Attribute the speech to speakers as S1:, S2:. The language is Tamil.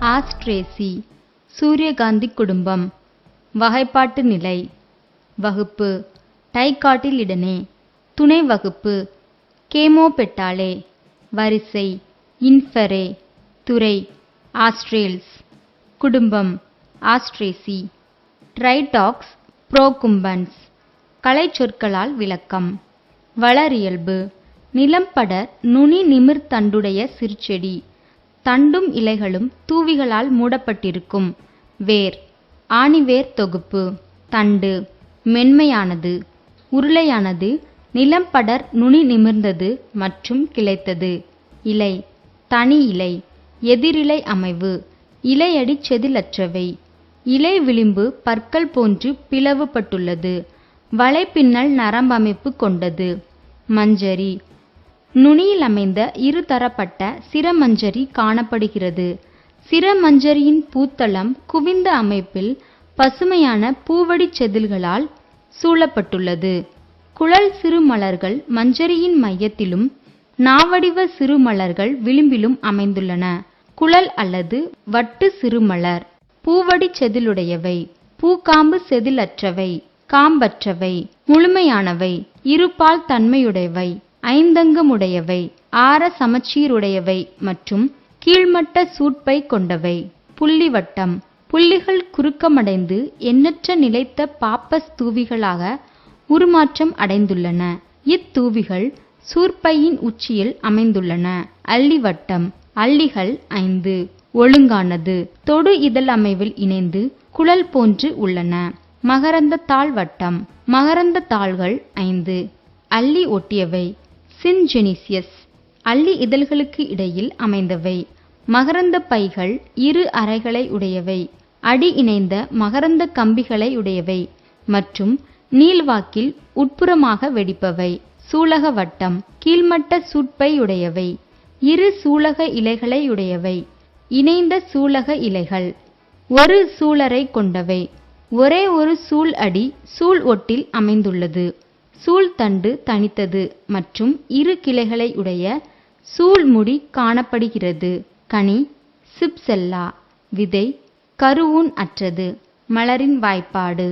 S1: ஆஸ்ட்ரேசி சூரியகாந்தி குடும்பம். வகைப்பாட்டு நிலை. வகுப்பு. டைகாட்டிலிடனே துணை வகுப்பு. கேமோபெட்டாலே வரிசை. இன்ஃபெரே. துறை. ஆஸ்ட்ரேல்ஸ். குடும்பம். ஆஸ்ட்ரேசி. ட்ரைடாக்ஸ் புரோகும்பன்ஸ். கலைச்சொற்களால் விளக்கம். வளரியல்பு நிலம்பட நுனி நிமிர்தண்டுடைய சிறுச்செடி தண்டும் இலைகளும் தூவிகளால் மூடப்பட்டிருக்கும். வேர். ஆணிவேர் தொகுப்பு. தண்டு. மென்மையானது. உருளையானது. நிலம்படர் நுனி நிமிர்ந்தது மற்றும் கிளைத்தது. இலை. தனி இலை. எதிரிலை அமைவு. இலையடி செதிலற்றவை. இலை விளிம்பு பற்கள் போன்று பிளவுபட்டுள்ளது. வலைப்பின்னல் நரம்பமைப்பு கொண்டது. மஞ்சரி. நுனியில் அமைந்த இருதரப்பட்ட சிரமஞ்சரி காணப்படுகிறது. சிரமஞ்சரியின் பூத்தளம் குவிந்த அமைப்பில் பசுமையான பூவடிச் செதில்களால் சூழப்பட்டுள்ளது. குழல் சிறுமலர்கள் மஞ்சரியின் மையத்திலும் நாவடிவ சிறுமலர்கள் விளிம்பிலும் அமைந்துள்ளன. குழல் அல்லது வட்டு சிறுமலர். பூவடிச் செதிலுடையவை. பூக்காம்பு செதிலற்றவை. காம்பற்றவை. முழுமையானவை. இருபால் தன்மையுடையவை. ஐந்தங்கமுடையவை ஆர சமச்சீருடையவை மற்றும் கீழ்மட்ட சூட்பை கொண்டவை. புள்ளிவட்டம் புள்ளிகள் குறுக்கமடைந்து எண்ணற்ற நிலைத்த பாப்பஸ் தூவிகளாக உருமாற்றம் அடைந்துள்ளன. இத்தூவிகள் சூர்ப்பையின் உச்சியில் அமைந்துள்ளன. அள்ளிவட்டம் அள்ளிகள் ஐந்து. ஒழுங்கானது தொடு இதழ் அமைவில் இணைந்து குழல் போன்று உள்ளன. மகரந்த தாள் வட்டம் மகரந்த தாள்கள் ஐந்து. அள்ளி ஒட்டியவை சின்ஜெனிசியஸ் அள்ளி இதழ்களுக்கு இடையில் அமைந்தவை. மகரந்த பைகள் இரு அறைகளை உடையவை. அடி இணைந்த மகரந்த கம்பிகளை உடையவை. மற்றும் நீள்வாக்கில் உட்புறமாக வெடிப்பவை. சூலக வட்டம் கீழ்மட்ட சூட்பை உடையவை. இரு சூலக இலைகளை உடையவை. இணைந்த சூலக இலைகள் ஒரு சூலரை கொண்டவை. ஒரே ஒரு சூழ் அடி சூழ் ஒட்டில் அமைந்துள்ளது. சூழ்தண்டு தனித்தது மற்றும் இரு கிளைகளை உடைய சூழ்முடி காணப்படுகிறது. கனி சிப்செல்லா விதை கருவூன் அற்றது மலரின் வாய்ப்பாடு.